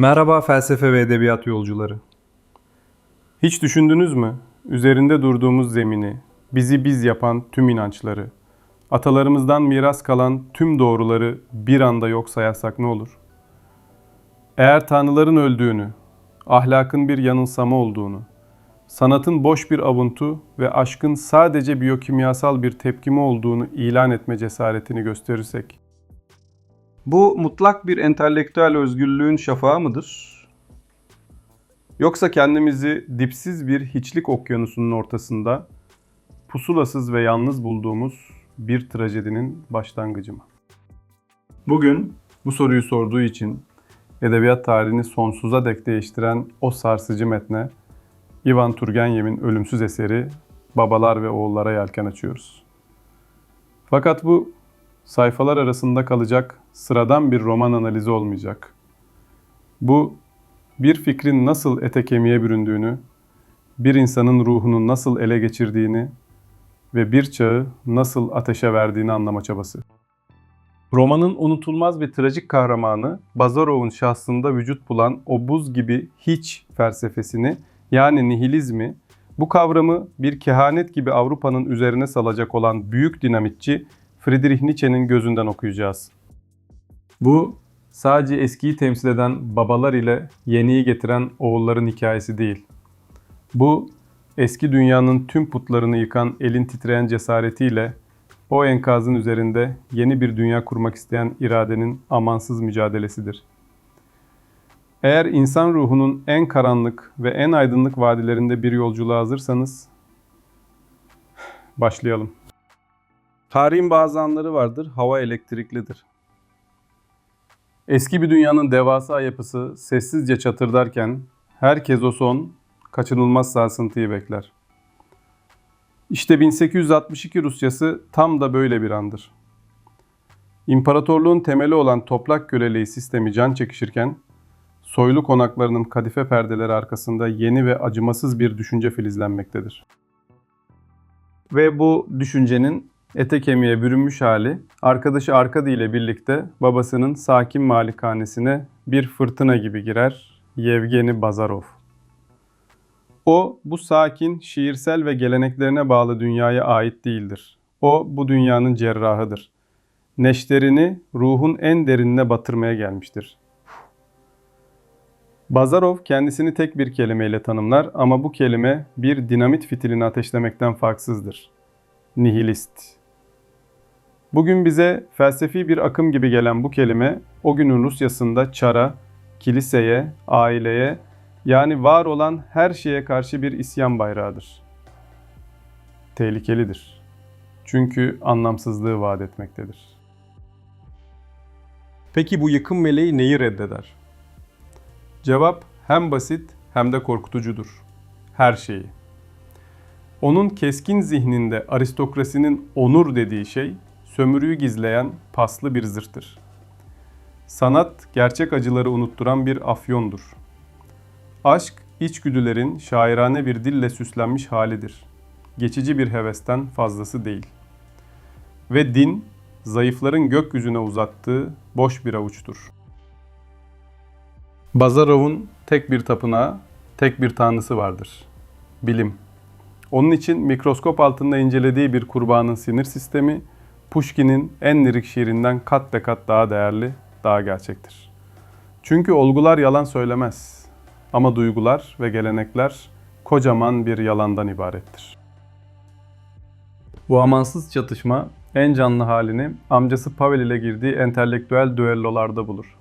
Merhaba felsefe ve edebiyat yolcuları. Hiç düşündünüz mü? Üzerinde durduğumuz zemini, bizi biz yapan tüm inançları, atalarımızdan miras kalan tüm doğruları bir anda yok sayarsak ne olur? Eğer tanrıların öldüğünü, ahlakın bir yanılsama olduğunu, sanatın boş bir avuntu ve aşkın sadece biyokimyasal bir tepkime olduğunu ilan etme cesaretini gösterirsek, bu mutlak bir entelektüel özgürlüğün şafağı mıdır? Yoksa kendimizi dipsiz bir hiçlik okyanusunun ortasında pusulasız ve yalnız bulduğumuz bir trajedinin başlangıcı mı? Bugün bu soruyu sorduğu için edebiyat tarihini sonsuza dek değiştiren o sarsıcı metne Ivan Turgenev'in ölümsüz eseri Babalar ve Oğullara Yelken açıyoruz. Fakat bu sayfalar arasında kalacak sıradan bir roman analizi olmayacak. Bu bir fikrin nasıl ete kemiğe büründüğünü, bir insanın ruhunu nasıl ele geçirdiğini ve bir çağı nasıl ateşe verdiğini anlama çabası. Romanın unutulmaz ve trajik kahramanı Bazarov'un şahsında vücut bulan o buz gibi hiç felsefesini yani nihilizmi, bu kavramı bir kehanet gibi Avrupa'nın üzerine salacak olan büyük dinamitçi Friedrich Nietzsche'nin gözünden okuyacağız. Bu sadece eskiyi temsil eden babalar ile yeniyi getiren oğulların hikayesi değil. Bu eski dünyanın tüm putlarını yıkan elin titreyen cesaretiyle o enkazın üzerinde yeni bir dünya kurmak isteyen iradenin amansız mücadelesidir. Eğer insan ruhunun en karanlık ve en aydınlık vadilerinde bir yolculuğa hazırsanız başlayalım. Tarihin bazı anları vardır, hava elektriklidir. Eski bir dünyanın devasa yapısı sessizce çatırdarken herkes o son, kaçınılmaz sarsıntıyı bekler. İşte 1862 Rusyası tam da böyle bir andır. İmparatorluğun temeli olan toprak köleliği sistemi can çekişirken, soylu konaklarının kadife perdeleri arkasında yeni ve acımasız bir düşünce filizlenmektedir. Ve bu düşüncenin ete kemiğe bürünmüş hali, arkadaşı Arkady ile birlikte babasının sakin malikanesine bir fırtına gibi girer Yevgeni Bazarov. O bu sakin, şiirsel ve geleneklerine bağlı dünyaya ait değildir. O bu dünyanın cerrahıdır. Neşterini ruhun en derinine batırmaya gelmiştir. Bazarov kendisini tek bir kelimeyle tanımlar ama bu kelime bir dinamit fitilini ateşlemekten farksızdır. Nihilist. Bugün bize felsefi bir akım gibi gelen bu kelime o günün Rusyasında çara, kiliseye, aileye yani var olan her şeye karşı bir isyan bayrağıdır. Tehlikelidir. Çünkü anlamsızlığı vaat etmektedir. Peki bu yıkım meleği neyi reddeder? Cevap hem basit hem de korkutucudur. Her şeyi. Onun keskin zihninde aristokrasinin onur dediği şey sömürüyü gizleyen paslı bir zırhtır. Sanat gerçek acıları unutturan bir afyondur. Aşk içgüdülerin şairane bir dille süslenmiş halidir. Geçici bir hevesten fazlası değil. Ve din zayıfların gökyüzüne uzattığı boş bir avuçtur. Bazarov'un tek bir tapınağı, tek bir tanrısı vardır. Bilim. Onun için mikroskop altında incelediği bir kurbanın sinir sistemi, Pushkin'in en lirik şiirinden kat be kat daha değerli, daha gerçektir. Çünkü olgular yalan söylemez. Ama duygular ve gelenekler kocaman bir yalandan ibarettir. Bu amansız çatışma en canlı halini amcası Pavel ile girdiği entelektüel düellolarda bulur.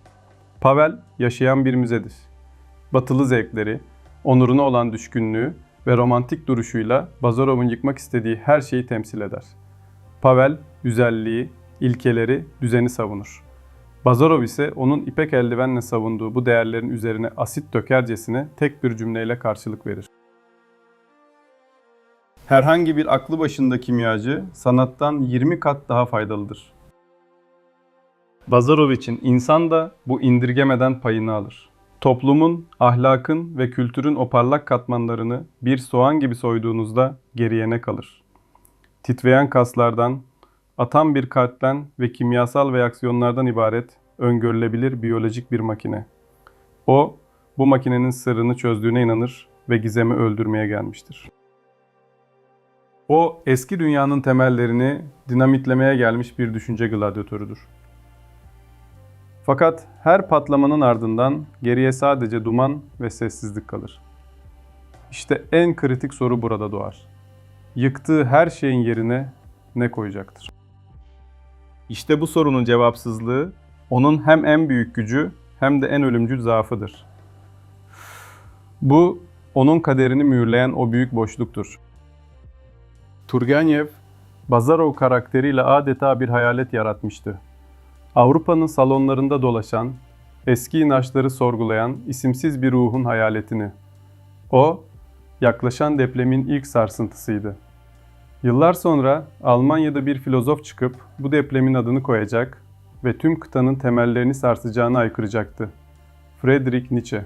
Pavel yaşayan bir müzedir. Batılı zevkleri, onuruna olan düşkünlüğü ve romantik duruşuyla Bazarov'un yıkmak istediği her şeyi temsil eder. Pavel, güzelliği, ilkeleri, düzeni savunur. Bazarov ise onun ipek eldivenle savunduğu bu değerlerin üzerine asit dökercesine tek bir cümleyle karşılık verir. Herhangi bir aklı başında kimyacı sanattan 20 kat daha faydalıdır. Bazarov için insan da bu indirgemeden payını alır. Toplumun, ahlakın ve kültürün o parlak katmanlarını bir soğan gibi soyduğunuzda geriye ne kalır? Titreyen kaslardan, atan bir kalpten ve kimyasal reaksiyonlardan ibaret öngörülebilir biyolojik bir makine. O, bu makinenin sırrını çözdüğüne inanır ve gizemi öldürmeye gelmiştir. O, eski dünyanın temellerini dinamitlemeye gelmiş bir düşünce gladyatörüdür. Fakat her patlamanın ardından geriye sadece duman ve sessizlik kalır. İşte en kritik soru burada doğar. Yıktığı her şeyin yerine ne koyacaktır? İşte bu sorunun cevapsızlığı onun hem en büyük gücü hem de en ölümcül zaafıdır. Bu onun kaderini mühürleyen o büyük boşluktur. Turgenev, Bazarov karakteriyle adeta bir hayalet yaratmıştı. Avrupa'nın salonlarında dolaşan, eski inançları sorgulayan isimsiz bir ruhun hayaletini. O, yaklaşan depremin ilk sarsıntısıydı. Yıllar sonra Almanya'da bir filozof çıkıp bu depremin adını koyacak ve tüm kıtanın temellerini sarsacağını aykıracaktı. Friedrich Nietzsche.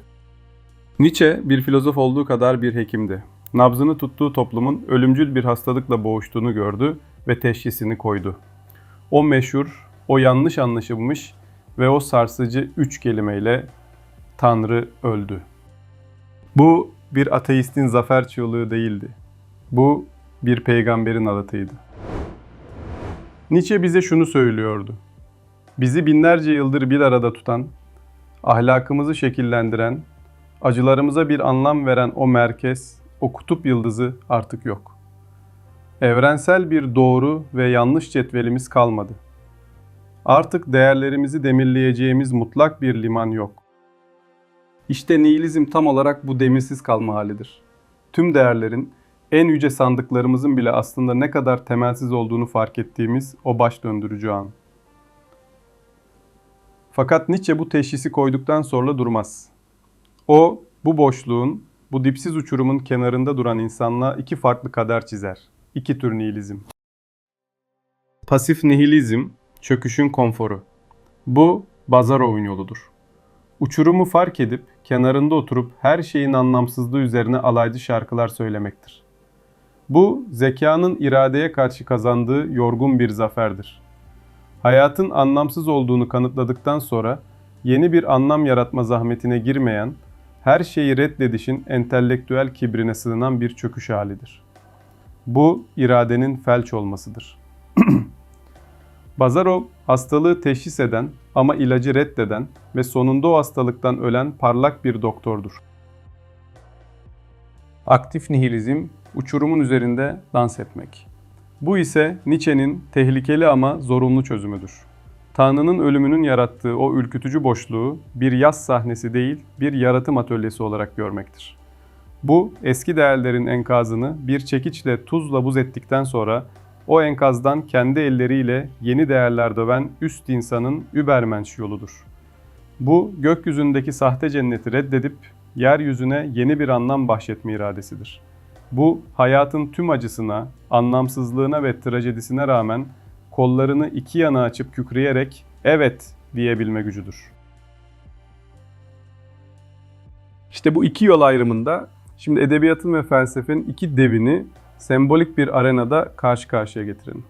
Nietzsche bir filozof olduğu kadar bir hekimdi. Nabzını tuttuğu toplumun ölümcül bir hastalıkla boğuştuğunu gördü ve teşhisini koydu. O meşhur, o yanlış anlaşılmış ve o sarsıcı üç kelimeyle Tanrı öldü. Bu bir ateistin zafer çığlığı değildi. Bu bir peygamberin alatıydı. Nietzsche bize şunu söylüyordu. Bizi binlerce yıldır bir arada tutan, ahlakımızı şekillendiren, acılarımıza bir anlam veren o merkez, o kutup yıldızı artık yok. Evrensel bir doğru ve yanlış cetvelimiz kalmadı. Artık değerlerimizi demirleyeceğimiz mutlak bir liman yok. İşte nihilizm tam olarak bu demirsiz kalma halidir. Tüm değerlerin, en yüce sandıklarımızın bile aslında ne kadar temelsiz olduğunu fark ettiğimiz o baş döndürücü an. Fakat Nietzsche bu teşhisi koyduktan sonra durmaz. O, bu boşluğun, bu dipsiz uçurumun kenarında duran insanlığa iki farklı kader çizer. İki tür nihilizm. Pasif nihilizm, çöküşün konforu. Bu, Bazarov'un yoludur. Uçurumu fark edip kenarında oturup her şeyin anlamsızlığı üzerine alaycı şarkılar söylemektir. Bu, zekanın iradeye karşı kazandığı yorgun bir zaferdir. Hayatın anlamsız olduğunu kanıtladıktan sonra yeni bir anlam yaratma zahmetine girmeyen, her şeyi reddedişin entelektüel kibrine sığınan bir çöküş halidir. Bu iradenin felç olmasıdır. Bazarov hastalığı teşhis eden ama ilacı reddeden ve sonunda o hastalıktan ölen parlak bir doktordur. Aktif nihilizm, uçurumun üzerinde dans etmek. Bu ise Nietzsche'nin tehlikeli ama zorunlu çözümüdür. Tanrı'nın ölümünün yarattığı o ürkütücü boşluğu bir yaz sahnesi değil, bir yaratım atölyesi olarak görmektir. Bu eski değerlerin enkazını bir çekiçle tuzla buz ettikten sonra o enkazdan kendi elleriyle yeni değerler döven üst insanın übermensch yoludur. Bu gökyüzündeki sahte cenneti reddedip yeryüzüne yeni bir anlam bahşetme iradesidir. Bu hayatın tüm acısına, anlamsızlığına ve trajedisine rağmen kollarını iki yana açıp kükreyerek evet diyebilme gücüdür. İşte bu iki yol ayrımında şimdi edebiyatın ve felsefenin iki devini sembolik bir arenada karşı karşıya getirelim.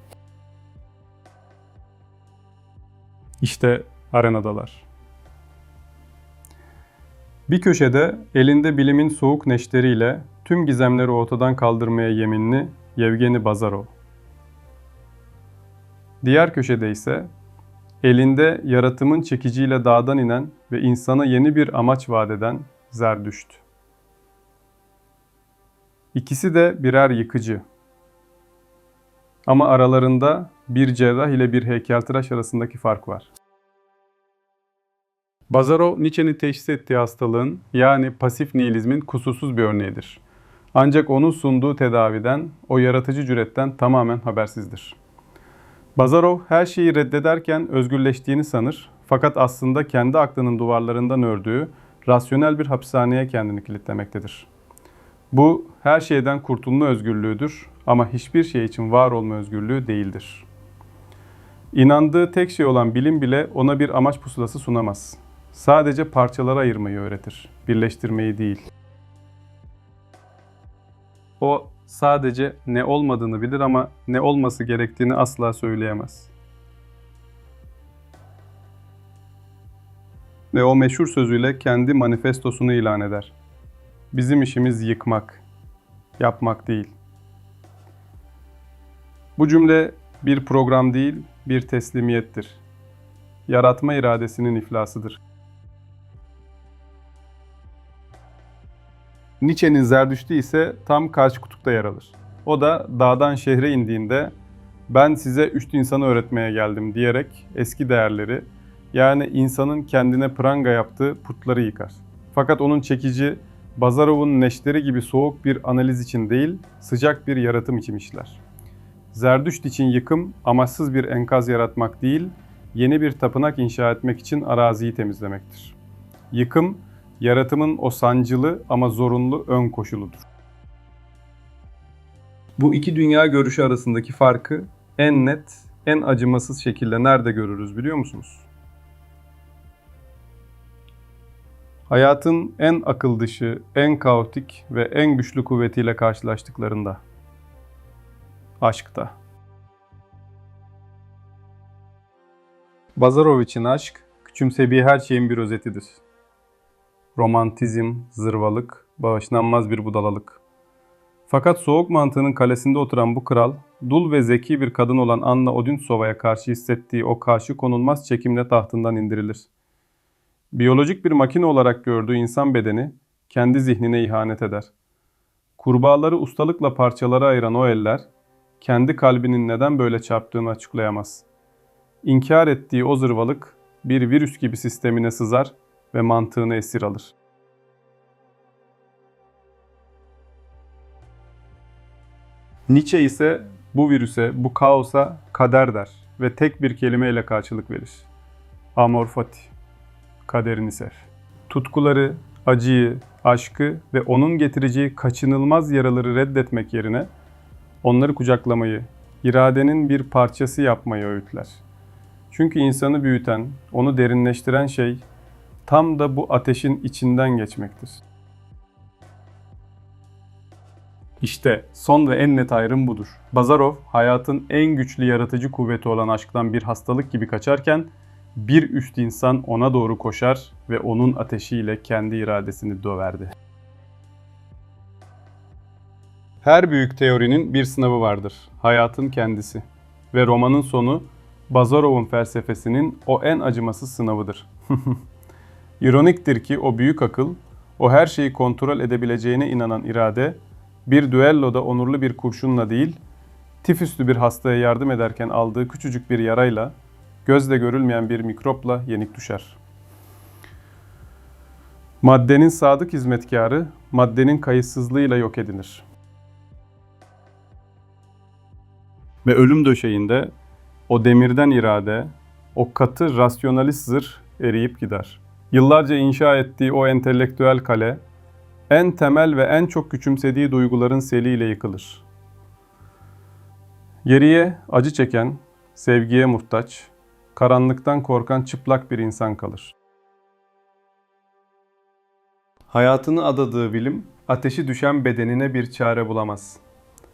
İşte arenadalar. Bir köşede elinde bilimin soğuk neşteriyle tüm gizemleri ortadan kaldırmaya yeminli Yevgeni Bazarov. Diğer köşede ise elinde yaratımın çekiciyle dağdan inen ve insana yeni bir amaç vaat eden Zerdüşt. İkisi de birer yıkıcı. Ama aralarında bir cerrah ile bir heykeltıraş arasındaki fark var. Bazarov, Nietzsche'nin teşhis ettiği hastalığın yani pasif nihilizmin kusursuz bir örneğidir. Ancak onun sunduğu tedaviden, o yaratıcı cüretten tamamen habersizdir. Bazarov her şeyi reddederken özgürleştiğini sanır fakat aslında kendi aklının duvarlarından ördüğü rasyonel bir hapishaneye kendini kilitlemektedir. Bu her şeyden kurtulma özgürlüğüdür ama hiçbir şey için var olma özgürlüğü değildir. İnandığı tek şey olan bilim bile ona bir amaç pusulası sunamaz. Sadece parçalara ayırmayı öğretir, birleştirmeyi değil. O sadece ne olmadığını bilir ama ne olması gerektiğini asla söyleyemez. ve o meşhur sözüyle kendi manifestosunu ilan eder. Bizim işimiz yıkmak, yapmak değil. Bu cümle bir program değil, bir teslimiyettir. Yaratma iradesinin iflasıdır. Nietzsche'nin Zerdüştü ise tam karşı kutupta yer alır. O da dağdan şehre indiğinde ben size üç insanı öğretmeye geldim diyerek eski değerleri yani insanın kendine pranga yaptığı putları yıkar. Fakat onun çekici Bazarov'un neşteri gibi soğuk bir analiz için değil, sıcak bir yaratım için işler. Zerdüşt için yıkım amaçsız bir enkaz yaratmak değil, yeni bir tapınak inşa etmek için araziyi temizlemektir. Yıkım, yaratımın o sancılı ama zorunlu ön koşuludur. Bu iki dünya görüşü arasındaki farkı en net, en acımasız şekilde nerede görürüz biliyor musunuz? Hayatın en akıl dışı, en kaotik ve en güçlü kuvvetiyle karşılaştıklarında. Aşkta. Bazarov için aşk, küçümsediği her şeyin bir özetidir. Romantizm, zırvalık, bağışlanmaz bir budalalık. Fakat soğuk mantığının kalesinde oturan bu kral, dul ve zeki bir kadın olan Anna Odintsova'ya karşı hissettiği o karşı konulmaz çekimle tahtından indirilir. Biyolojik bir makine olarak gördüğü insan bedeni kendi zihnine ihanet eder. Kurbağaları ustalıkla parçalara ayıran o eller, kendi kalbinin neden böyle çarptığını açıklayamaz. İnkar ettiği o zırvalık bir virüs gibi sistemine sızar ve mantığını esir alır. Nietzsche ise bu virüse, bu kaosa kader der ve tek bir kelimeyle karşılık verir. Amor fati, kaderini sev. Tutkuları, acıyı, aşkı ve onun getireceği kaçınılmaz yaraları reddetmek yerine onları kucaklamayı, iradenin bir parçası yapmayı öğütler. Çünkü insanı büyüten, onu derinleştiren şey tam da bu ateşin içinden geçmektir. İşte son ve en net ayrım budur. Bazarov hayatın en güçlü yaratıcı kuvveti olan aşktan bir hastalık gibi kaçarken bir üst insan ona doğru koşar ve onun ateşiyle kendi iradesini döverdi. Her büyük teorinin bir sınavı vardır. Hayatın kendisi. Ve romanın sonu Bazarov'un felsefesinin o en acımasız sınavıdır. İroniktir ki o büyük akıl, o her şeyi kontrol edebileceğine inanan irade, bir düelloda onurlu bir kurşunla değil, tifüslü bir hastaya yardım ederken aldığı küçücük bir yarayla, gözle görülmeyen bir mikropla yenik düşer. Maddenin sadık hizmetkarı, maddenin kayıtsızlığıyla yok edilir. Ve ölüm döşeğinde o demirden irade, o katı rasyonalist zırh eriyip gider. Yıllarca inşa ettiği o entelektüel kale, en temel ve en çok küçümsediği duyguların seliyle yıkılır. Geriye acı çeken, sevgiye muhtaç, karanlıktan korkan çıplak bir insan kalır. Hayatını adadığı bilim, ateşi düşen bedenine bir çare bulamaz.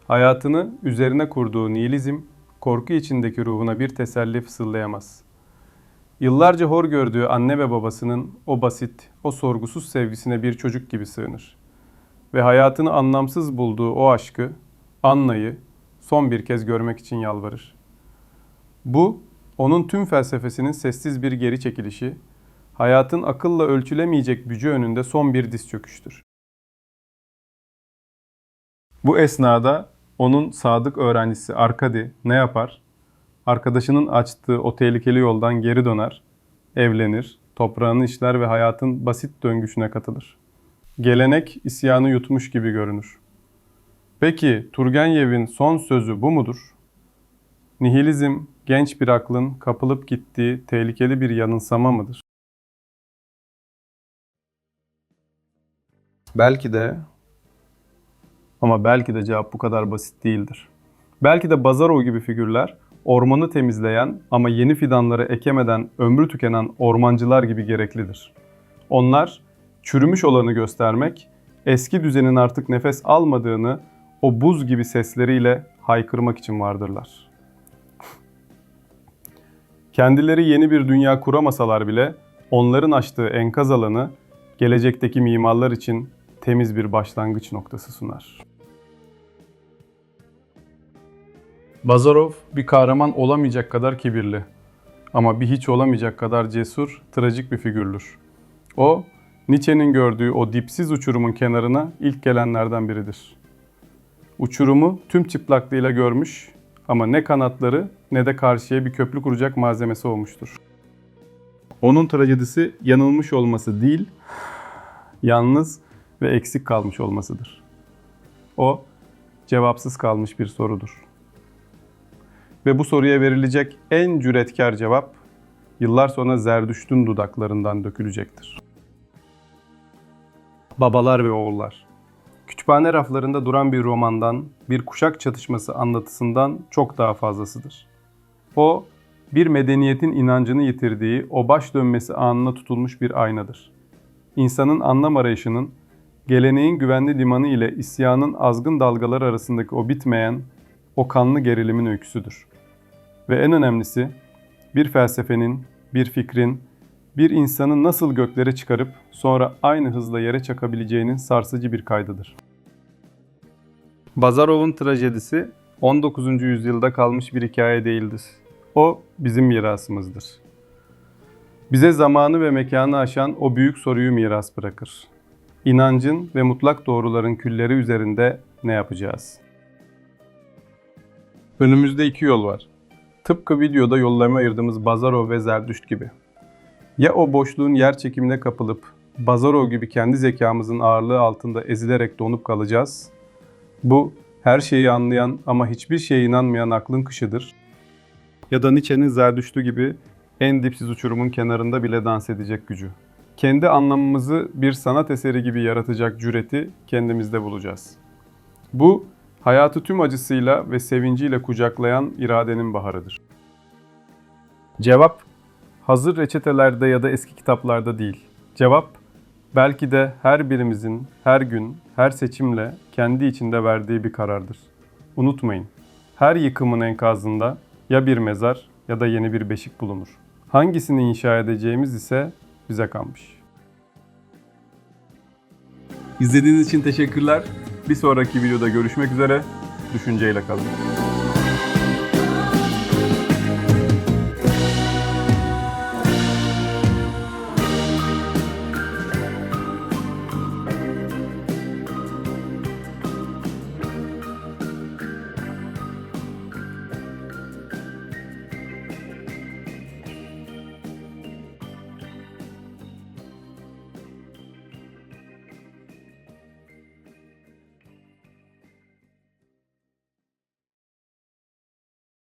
Hayatını üzerine kurduğu nihilizm, korku içindeki ruhuna bir teselli fısıldayamaz. Yıllarca hor gördüğü anne ve babasının o basit, o sorgusuz sevgisine bir çocuk gibi sığınır. Ve hayatını anlamsız bulduğu o aşkı, Anna'yı son bir kez görmek için yalvarır. Bu, onun tüm felsefesinin sessiz bir geri çekilişi, hayatın akılla ölçülemeyecek gücü önünde son bir diz çöküştür. Bu esnada onun sadık öğrencisi Arkadi ne yapar? Arkadaşının açtığı o tehlikeli yoldan geri döner, evlenir, toprağını işler ve hayatın basit döngüsüne katılır. Gelenek isyanı yutmuş gibi görünür. Peki Turgenev'in son sözü bu mudur? Nihilizm genç bir aklın kapılıp gittiği tehlikeli bir yanılsama mıdır? Belki de ama belki de cevap bu kadar basit değildir. Belki de Bazarov gibi figürler ormanı temizleyen ama yeni fidanları ekemeden ömrü tükenen ormancılar gibi gereklidir. Onlar çürümüş olanı göstermek, eski düzenin artık nefes almadığını o buz gibi sesleriyle haykırmak için vardırlar. Kendileri yeni bir dünya kuramasalar bile onların açtığı enkaz alanı gelecekteki mimarlar için temiz bir başlangıç noktası sunar. Bazarov bir kahraman olamayacak kadar kibirli ama bir hiç olamayacak kadar cesur, trajik bir figürdür. O, Nietzsche'nin gördüğü o dipsiz uçurumun kenarına ilk gelenlerden biridir. Uçurumu tüm çıplaklığıyla görmüş ama ne kanatları ne de karşıya bir köprü kuracak malzemesi olmuştur. Onun trajedisi yanılmış olması değil, yalnız ve eksik kalmış olmasıdır. O, cevapsız kalmış bir sorudur. Ve bu soruya verilecek en cüretkar cevap, yıllar sonra Zerdüşt'ün dudaklarından dökülecektir. Babalar ve oğullar. Kütüphane raflarında duran bir romandan, bir kuşak çatışması anlatısından çok daha fazlasıdır. O, bir medeniyetin inancını yitirdiği o baş dönmesi anına tutulmuş bir aynadır. İnsanın anlam arayışının, geleneğin güvenli limanı ile isyanın azgın dalgalar arasındaki o bitmeyen, o kanlı gerilimin öyküsüdür. Ve en önemlisi, bir felsefenin, bir fikrin, bir insanı nasıl göklere çıkarıp sonra aynı hızla yere çakabileceğinin sarsıcı bir kaydıdır. Bazarov'un trajedisi 19. yüzyılda kalmış bir hikaye değildir. O bizim mirasımızdır. Bize zamanı ve mekanı aşan o büyük soruyu miras bırakır. İnancın ve mutlak doğruların külleri üzerinde ne yapacağız? Önümüzde iki yol var. Tıpkı videoda yollarına ayırdığımız Bazarov ve Zerdüşt gibi. Ya o boşluğun yer çekimine kapılıp Bazarov gibi kendi zekamızın ağırlığı altında ezilerek donup kalacağız. Bu her şeyi anlayan ama hiçbir şeye inanmayan aklın kışıdır. Ya da Nietzsche'nin Zerdüştü gibi en dipsiz uçurumun kenarında bile dans edecek gücü. Kendi anlamımızı bir sanat eseri gibi yaratacak cüreti kendimizde bulacağız. Bu hayatı tüm acısıyla ve sevinciyle kucaklayan iradenin baharıdır. Cevap hazır reçetelerde ya da eski kitaplarda değil. Cevap belki de her birimizin her gün, her seçimle kendi içinde verdiği bir karardır. Unutmayın, her yıkımın enkazında ya bir mezar ya da yeni bir beşik bulunur. Hangisini inşa edeceğimiz ise bize kalmış. İzlediğiniz için teşekkürler. Bir sonraki videoda görüşmek üzere. Düşünceyle kalın.